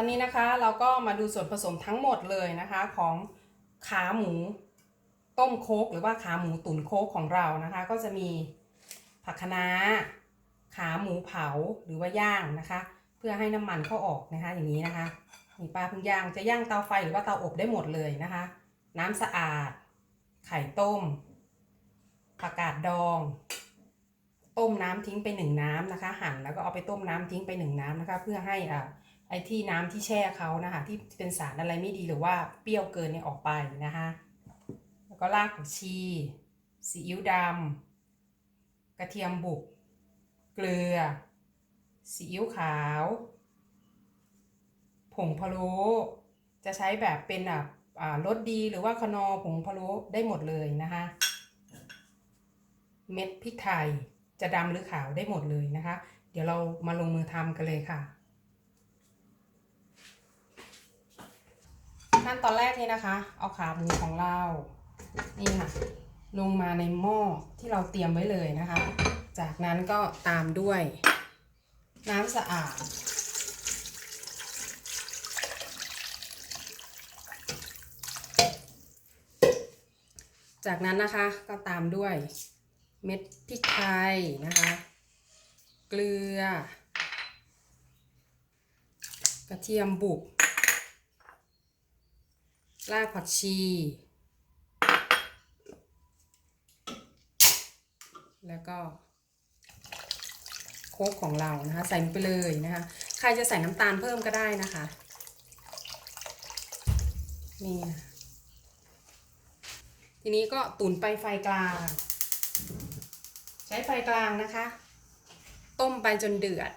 อนนี้นะคะเราก็มาดูส่วนผสมทั้งหมดเลยนะคะของขาหมูต้มโคกหรือว่าขาหมูตุ๋นโคกของเรานะคะ ก็จะมีผักคะน้าขาหมูเผาหรือว่าย่างนะคะ เพื่อให้น้ำมันเข้าออกนะคะอย่างนี้นะคะมีปลาพึ่งย่างจะย่างเตาไฟหรือว่าเตาอบได้หมดเลยนะคะ น้ำสะอาด ไข่ต้มผักกาดดอง ต้มน้ำทิ้งไปหนึ่งน้ำนะคะ หั่นแล้วก็เอาไปต้มน้ำทิ้งไปหนึ่งน้ำนะคะ เพื่อให้อ่า ไอ้ที่น้ำที่แช่เขานะคะที่เป็นสารอะไรไม่ดีหรือว่าเปรี้ยวเกินเนี่ยออกไปนะคะแล้วก็รากผักชีซีอิ๊วดำกระเทียมบุก เกลือซีอิ๊วขาว ผงพะโล้จะใช้แบบเป็นอะอ่ารสดีหรือว่าคนอผงพะโล้ได้หมดเลยนะคะ เม็ดพริกไทยจะดำหรือขาวได้หมดเลยนะคะ เดี๋ยวเรามาลงมือทำกันเลยค่ะ ขั้นตอนแรกนี่นะคะ เอาขาหมูของเรา นี่ค่ะ ลงมาในหม้อที่เราเตรียมไว้เลยนะคะ จากนั้นก็ตามด้วย น้ำสะอาด จากนั้นนะคะก็ตามด้วยเม็ดพริกไทยนะคะ เกลือ กระเทียมบุก รากผักชี แล้วก็โคกของเรานะคะ ใส่ลงไปเลยนะคะ ใครจะใส่น้ำตาลเพิ่มก็ได้นะคะ นี่นะทีนี้ก็ตุ๋นไปไฟกลาง ใช้ไฟกลางนะคะ ต้มไปจนเดือด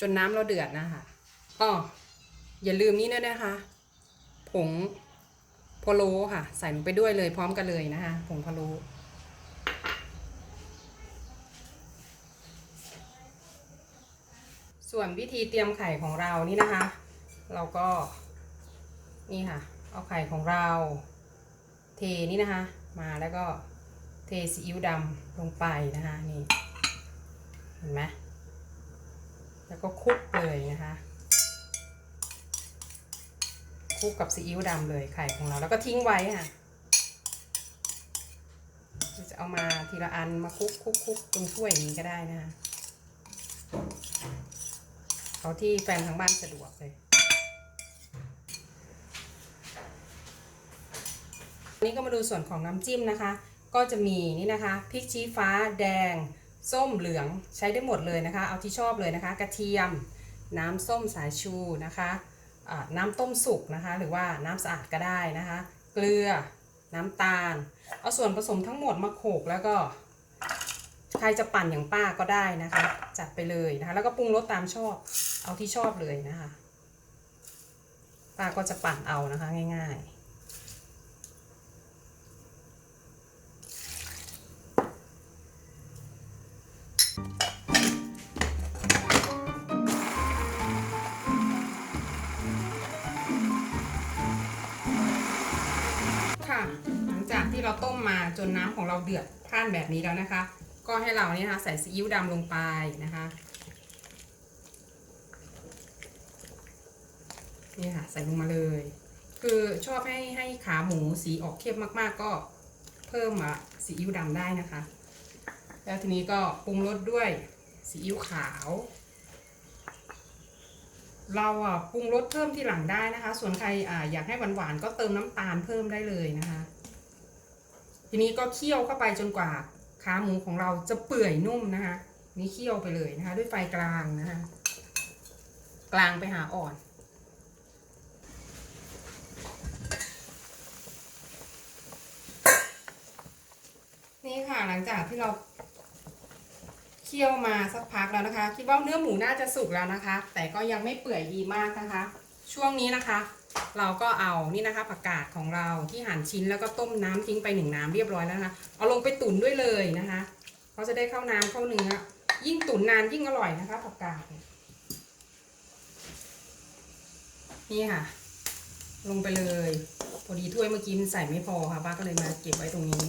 จนน้ำเราเดือดนะคะอ๋ออย่าลืมนี่ด้วยนะคะ ผง พะโล้ค่ะ ใส่ลงไปด้วยเลยพร้อมกันเลยนะคะผงพะโล้ส่วนวิธีเตรียมไข่ของเรานี่นะคะ เราก็นี่ค่ะ เอาไข่ของเราเทนี่นะคะ มาแล้วก็เทซีอิ๊วดำลงไปนะคะนี่เห็นไหมแล้วก็คลุกเลยนะคะ คลุกกับซีอิ๊วดำเลยไข่ของเราแล้วก็ทิ้งไว้ค่ะจะเอามาทีละอันมาคลุกคลุกคุกตรงถ้วยอย่างนี้ก็ได้นะคะเขาที่แฟนทางบ้านสะดวกเลยนี่ก็มาดูส่วนของน้ำจิ้มนะคะ ก็จะมีนี่นะคะพริกชี้ฟ้าแดง ส้มเหลืองใช้ได้หมดเลยนะคะ เอาที่ชอบเลยนะคะ กระเทียม น้ำส้มสายชูนะคะ น้ำต้มสุกนะคะ หรือว่าน้ำสะอาดก็ได้นะคะ เกลือน้ำตาล เอาส่วนผสมทั้งหมดมาโขลกแล้วก็ใครจะปั่นอย่างป้าก็ได้นะคะ จัดไปเลยนะคะ แล้วก็ปรุงรสตามชอบ เอาที่ชอบเลยนะคะ ป้าก็จะปั่นเอานะคะง่าย ๆ มาจนน้ำของเราเดือดพร่านแบบนี้แล้วนะคะ ก็ให้เราเนี่ยนะคะใส่ซีอิ๊วดำลงไปนะคะนี่ค่ะใส่ลงมาเลย คือชอบให้ให้ขาหมูสีออกเข้มมาก ๆ ก็เพิ่มอะซีอิ๊วดำได้นะคะ แล้วทีนี้ก็ปรุงรสด้วยซีอิ๊วขาว เราอะปรุงรสเพิ่มที่หลังได้นะคะ ส่วนใครอ่าอยากให้หวานๆก็เติมน้ำตาลเพิ่มได้เลยนะคะ ทีนี้ก็เคี่ยวเข้าไปจนกว่าขาหมูของเราจะเปื่อยนุ่มนะคะนี่เคี่ยวไปเลยนะคะ ด้วยไฟกลางนะคะกลางไปหาอ่อน นี่ค่ะหลังจากที่เราเคี่ยวมาสักพักแล้วนะคะ คิดว่าเนื้อหมูน่าจะสุกแล้วนะคะ แต่ก็ยังไม่เปื่อยดีมากนะคะ ช่วงนี้นะคะ เราก็เอานี่นะคะผักกาดของเราที่หั่นชิ้นแล้วก็ต้มน้ำทิ้งไปหนึ่งน้ำเรียบร้อยแล้วนะคะ เอาลงไปตุ๋นด้วยเลยนะคะเขาจะได้เข้าน้ำเข้าเนื้อยิ่งตุ๋นนานยิ่งอร่อยนะคะผักกาดนี่ยนี่ค่ะ ลงไปเลยพอดีถ้วยเมื่อกี้มันใส่ไม่พอค่ะป้าก็เลยมาเก็บไว้ตรงนี้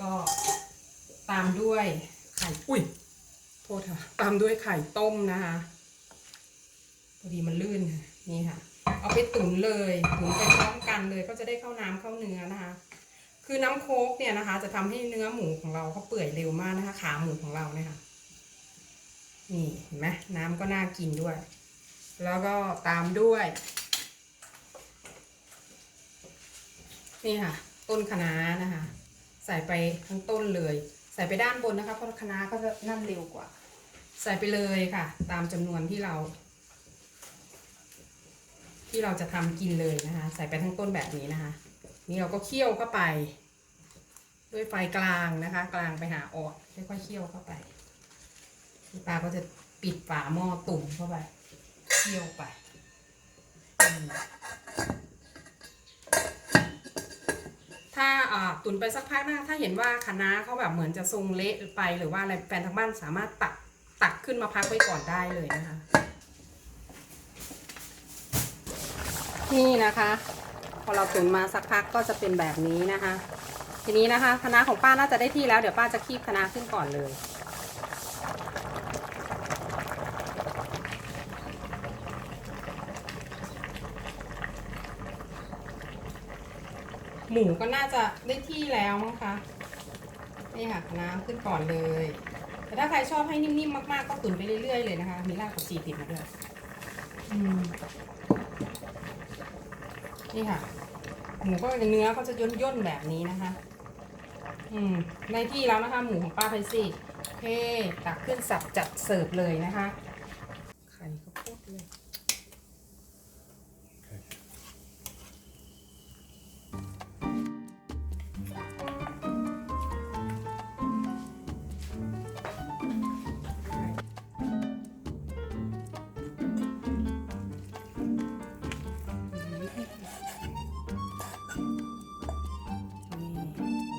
ก็ตามด้วยไข่ อุ้ย โทษค่ะ ตามด้วยไข่ต้มนะคะพอดีมันลื่นนี่ค่ะ เอาไปตุ๋นเลยตุ๋นไปพร้อมกันเลยก็จะได้เข้าน้ำเข้าเนื้อนะคะ คือน้ำโคกเนี่ยนะคะ จะทำให้เนื้อหมูของเราเขาเปื่อยเร็วมากนะคะ ขาหมูของเราเนี่ยค่ะนี่เห็นไหมน้ำก็น่ากินด้วย แล้วก็ตามด้วย นี่ค่ะ ต้นคะน้านะคะ ใส่ไปทั้งต้นเลย ใส่ไปด้านบนนะคะเพราะคะน้าก็จะนั่นเร็วกว่า ใส่ไปเลยค่ะ ตามจำนวนที่เรา ที่เราจะทำกินเลยนะคะ ใส่ไปทั้งต้นแบบนี้นะคะ นี่เราก็เคี่ยวเข้าไป ด้วยไฟกลางนะคะ กลางไปหาออดค่อยๆเคี่ยวเข้าไปพี่ปาก็จะปิดฝาหม้อตุ่มเข้าไปเคี่ยวไปถ้าตุนไปสักพักหนะคะถ้าเห็นว่าคะน้าเขาแบบเหมือนจะทรงเละไปหรือว่าอะไรแฟนทางบ้านสามารถตัก ตักขึ้นมาพักไว้ก่อนได้เลยนะคะ นี่นะคะ พอเราตุ๋นมาสักพักก็จะเป็นแบบนี้นะคะ ทีนี้นะคะคณะของป้าน่าจะได้ที่แล้วเดี๋ยวป้าจะคีบคณะขึ้นก่อนเลยหมูก็น่าจะได้ที่แล้วมั้งคะ นี่ค่ะคณะขึ้นก่อนเลย แต่ถ้าใครชอบให้นิ่มๆมากๆก็ตุ๋นไปเรื่อยๆเลยนะคะ มีรากผักชีติดมาด้วยนี่ค่ะ หมูก็เนื้อเขาจะย่นๆแบบนี้นะคะ อืมในที่แล้วนะคะ หมูของป้าไพซี่เคตักขึ้นสับจัดเสิร์ฟเลยนะคะ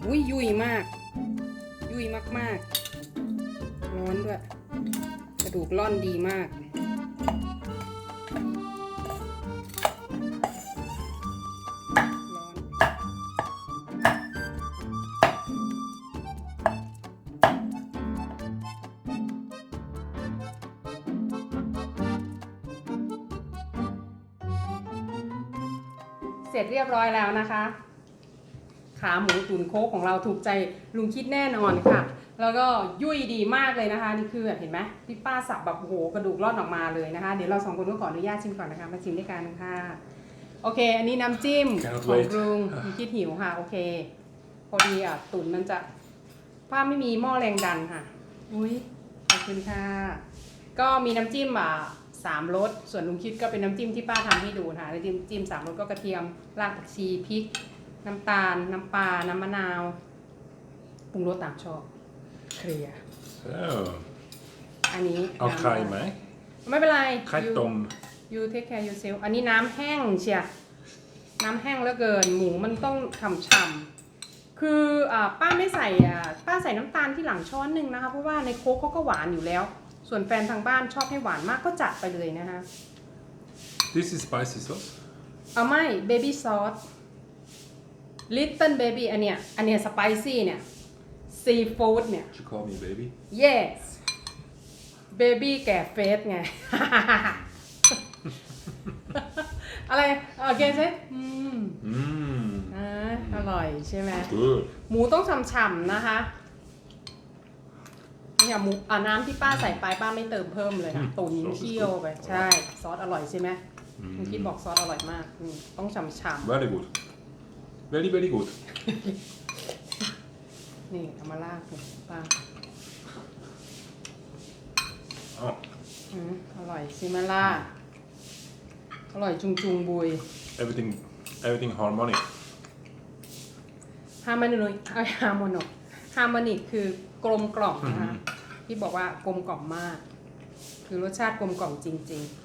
อุ้ยยุยมาก ยุยมากๆ ร้อนด้วย กระดูกร่อนดีมาก ร้อน เสร็จเรียบร้อยแล้วนะคะ ขาหมูตุ๋นโคกของเราถูกใจลุงคิดแน่นอนค่ะ แล้วก็ยุ่ยดีมากเลยนะคะ นี่คือแบบเห็นไหมพี่ป้าสับแบบโอ้โหกระดูกร่อนออกมาเลยนะคะ เดี๋ยวเราสองคนก็ขออนุญาตชิมก่อนนะคะ มาชิมด้วยกันค่ะ โอเค อันนี้น้ำจิ้ม Cannot ของ wait ลุงลุงคิดหิวค่ะ โอเค พอดีอะตุ๋นมันจะป้าไม่มีหม้อแรงดันค่ะ อุ้ยขอบคุณค่ะ ก็มีน้ำจิ้มอะสามรสส่วนลุงคิดก็เป็นน้ำจิ้มที่ป้าทำให้ดูค่ะน้ำจิ้มจิ้มสามรสก็กระเทียมรากผักชีพริก น้ำตาล น้ำปลา น้ำมะนาว ปรุงรสตามชอบ เคลียร์ So, อันนี้เอาน้ำไข่ไหมไม่เป็นไรไข่ต้ม you you take care yourself อันนี้น้ำแห้งเชียน้ำแห้งแล้วเกิน หมูมันต้องฉ่ำๆคืออ่าป้าไม่ใส่อ่าป้าใส่น้ำตาลที่หลังช้อนหนึ่งนะคะ เพราะว่าในโค้กเขาก็หวานอยู่แล้ว ส่วนแฟนทางบ้านชอบให้หวานมากก็จัดไปเลยนะคะ This is spicy sauce. เอาไม่ baby sauce little baby อันเนี้ยอันเนี้ย spicy เนี่ย seafood เนี่ย You call me baby. yes baby แก่เฟสไง อะไรโอเคใช่อืม Mmm. อ่าอร่อยใช่ไหม Good. หมูต้องฉ่ำๆนะคะเนี่ยหมูอ่าน้ำที่ป้าใส่ไปป้าไม่เติมเพิ่มเลยค่ะตุ๋นเคี่ยวไป ใช่ ซอสอร่อยใช่ไหมคุณคิดบอกซอสอร่อยมากอืมต้องฉ่ำ Very good. Very, very good. ๆนี่เอามาลากเลยป้า Oh, อืมอร่อยซิมาล่าอร่อยจุงจุงบุย everything, everything harmonic. ฮาร์โมนิกเอ้ยฮาร์โมนิกฮาร์โมนิกคือกลมกล่อมนะคะอืมที่บอกว่ากลมกล่อมมาก คือรสชาติกลมกล่อมจริงไ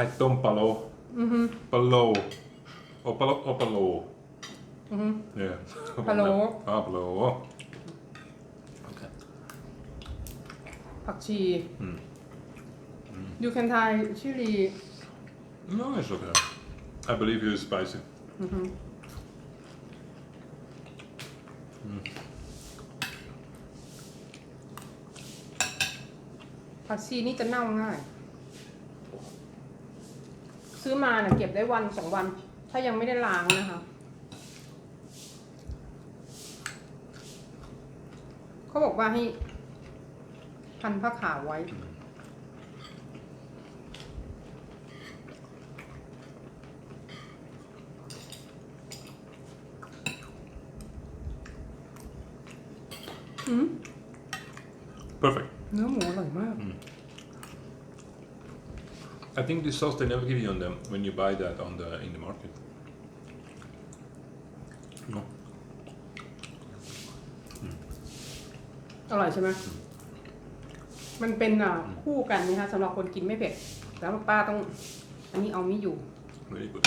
ข่ต้มปลาโลๆอือฮึปลาโลโอปลาโลโอปลาโลอือฮึ Yeah. ปลาโล Ah, ปลาโล Okay. ผักชี Mm. you can Thai chili No, it's okay. I believe you is spicy. อือฮึผักชีนี่จะเน่าง่าย ซื้อมาเนี่ยเก็บได้วันสองวัน ถ้ายังไม่ได้ล้างนะคะ เขาบอกว่าให้พันผ้าขาวไว้ อืม Perfect. เนื้อหมูอร่อยมาก I think this sauce they never give you on them when you buy that on the in the market. No. อร่อยใช่ไหมมันเป็นอะคู่กันนะคะสำหรับคนกินไม่เผ็ด แล้วป้าต้อง อันนี้เอาไม่อยู่ Very good.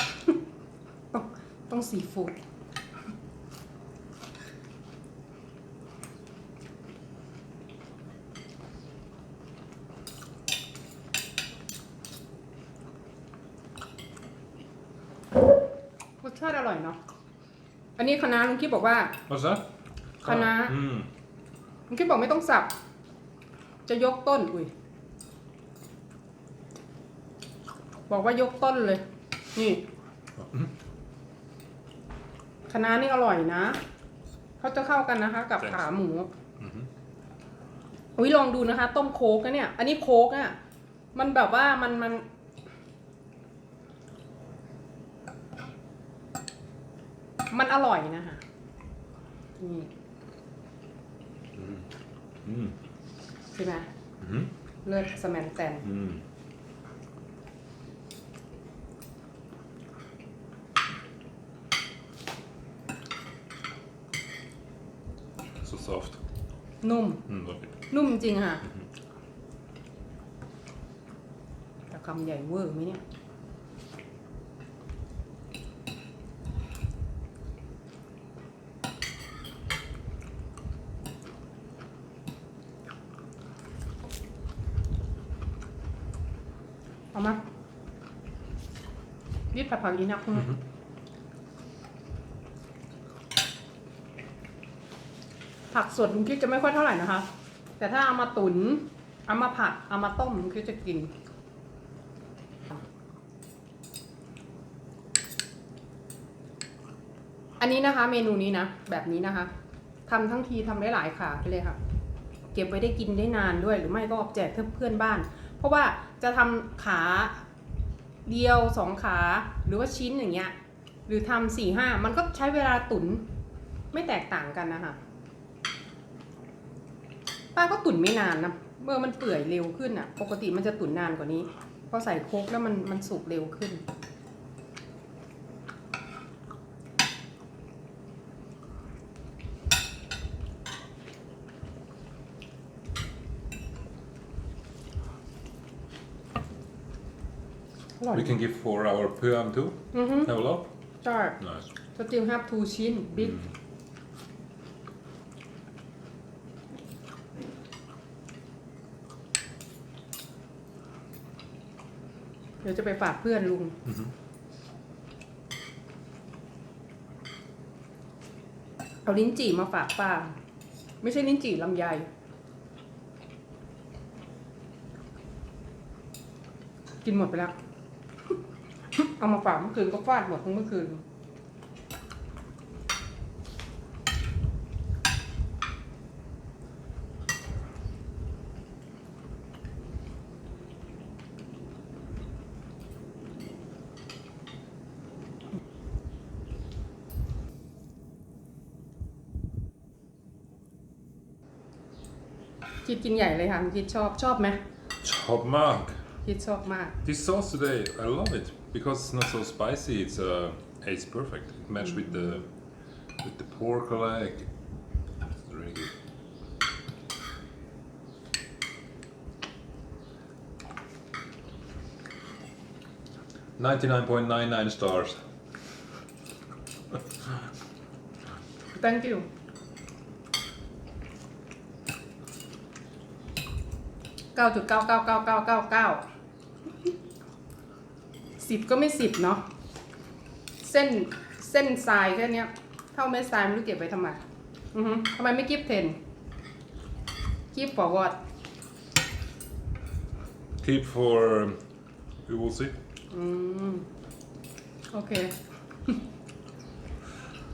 ต้องต้องซีฟู้ดรสชาติอร่อยเนาะ อั นนี้คณะน้าลุงคิดบอกว่า What's that? Kana. Ah, mm. ลุงคิดบอกไม่ต้องสับ จะยกต้น อุ้ย บอกว่ายกต้นเลย นี่ Mhm. คณะน้านี่อร่อยนะ เขาจะเข้ากันนะคะ กับ Thanks. ขาหมู Mhm. อุ้ยลองดูนะคะ ต้มโคกนะเนี่ย อันนี้โคกอะ มันแบบว่ามันมัน มันอร่อยนะคะนี่ Mm. ใช่ไหม Mhm. เลือดสแมนแตน Mm. So soft. นุ่ม Mm, love it. นุ่มจริงค่ะแต่คำใหญ่เวอร์ไหมเนี่ย เอามา รีบผัดผักอีนักคุณผักสดลุงคิดจะไม่ค่อยเท่าไหร่นะคะ แต่ถ้าเอามาตุนเอามาผัดเอามาต้มลุงคิดจะกิน อันนี้นะคะ เมนูนี้นะ แบบนี้นะคะทำทั้งทีทำได้หลายขาไปเลยค่ะ เก็บไว้ได้กินได้นานด้วยหรือไม่ก็แจกเพื่อนบ้าน เพราะว่าจะทำขา เดียวสองขาหรือว่าชิ้นอย่างเงี้ยหรือทำสี่ห้ามันก็ใช้เวลาตุนไม่แตกต่างกันนะคะป้าก็ตุนไม่นานนะเมื่อมันเปื่อยเร็วขึ้นอะ ปกติมันจะตุนนานกว่านี้พอใส่โคกแล้วมันมันสุกเร็วขึ้น อร่อย We can give for our Puam too. อือฮึ Have a lot. ใช่ Nice. still have two ชิ้น big เดี๋ยวจะไปฝากเพื่อนลุง Mhm. เอาลิ้นจี่มาฝากป้า ไม่ใช่ลิ้นจี่ลำไย กินหมดไปแล้ว เอามาฝากเมื่อคืนก็ฟาดหมดทั้งเมื่อคืน คิดกินใหญ่เลยค่ะคิดชอบชอบไหม Chop mark. คิดชอบมาก This sauce today, I love it because it's not so spicy. It's uh, it's perfect. It matched with the with the pork leg. Really good. Ninety-nine point nine nine stars. Thank you. Cao to cao cao cao cao cao cao. สิบก็ไม่สิบเนาะเส้นเส้นทรายแค่เนี้ยเท่าเม็ดทรายไม่รู้เก็บไว้ทำไมอือฮึทำไมไม่กิฟเทนกิฟ for what Keep for we will see. อืม โอเค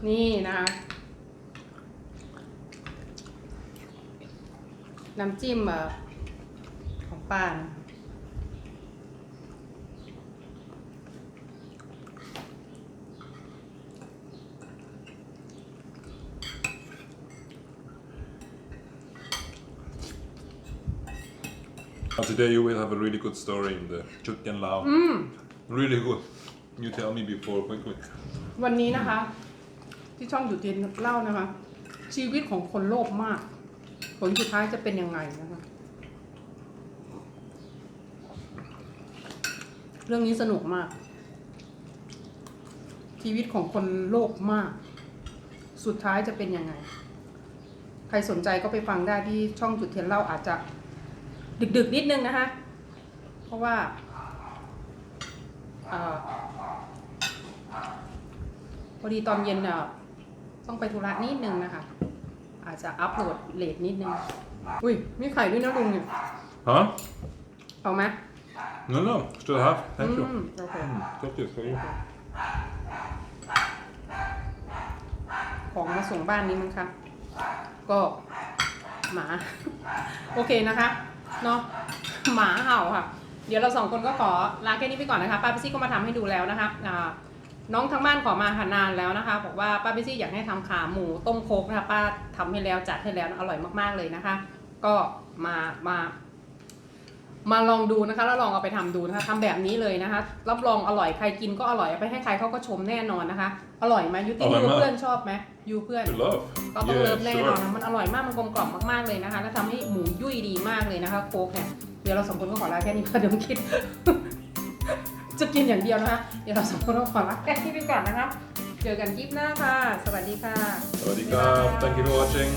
นี่นะคะ น้ำจิ้มเอ่อของป้านะ today you will have a really good story in the Chutyan Lao. Really good. You tell me before quickly. วันนี้นะคะ ที่ช่องอยู่เทียนเล่านะคะ ชีวิตของคนโลภมาก ผลสุดท้ายจะเป็นยังไงนะคะ เรื่องนี้สนุกมาก ชีวิตของคนโลภมาก สุดท้ายจะเป็นยังไง ใครสนใจก็ไปฟังได้ที่ช่องจุดเทียนเล่าอาจจะ ดึกๆนิดนึงนะคะ เพราะว่าเอ่อพอดีตอนเย็นอะต้องไปธุระนิดนึงนะคะ อาจจะอัพโหลดเลทนิดนึง อุ้ยมีไข่ด้วยนะลุงเนี่ย Huh? เอาไหม No, no. Still have. Thank อื you. มโอเค Mm, Thank you. for you. ของมาส่งบ้านนี้มั้งคะ ก็หมา โอเคนะคะ เนาะหมาเห่าค่ะ เดี๋ยวเราสองคนก็ขอลาแค่นี้ไปก่อนนะคะป้าพิซี่ก็มาทำให้ดูแล้วนะคะน้องทั้งบ้านขอมาค่ะนานแล้วนะคะ บอกว่าป้าพิซี่อยากให้ทำขาหมูต้มโคกนะคะป้าทำให้แล้วจัดให้แล้วอร่อยมากๆเลยนะคะ ก็มามา มาลองดูนะคะ แล้วลองเอาไปทำดูนะคะทำแบบนี้เลยนะคะ รับรองอร่อยใครกินก็อร่อยเอาไปให้ใครเขาก็ชมแน่นอนนะคะ อร่อยไหมยูตี้อร่อยยูมากเพื่อนชอบไหมยูเพื่อน You love? ก็ต้องเลิฟ Yeah, แน่นอน sure. นะมันอร่อยมากมันกลมกล่อมมากๆเลยนะคะ แล้วทำให้หมูยุ่ยดีมากเลยนะคะโค้กเนี่ยเดี๋ยวเราสองคนก็ขอลาแค่นี้ค่ะเดี๋ยวไม่คิด จะกินอย่างเดียวนะคะเดี๋ยวเราสองคนก็ขอลาแค่นี้ไปก่อนนะคะเจอกันคลิปหน้าค่ะ สวัสดีค่ะ Sawadee Thank you for watching.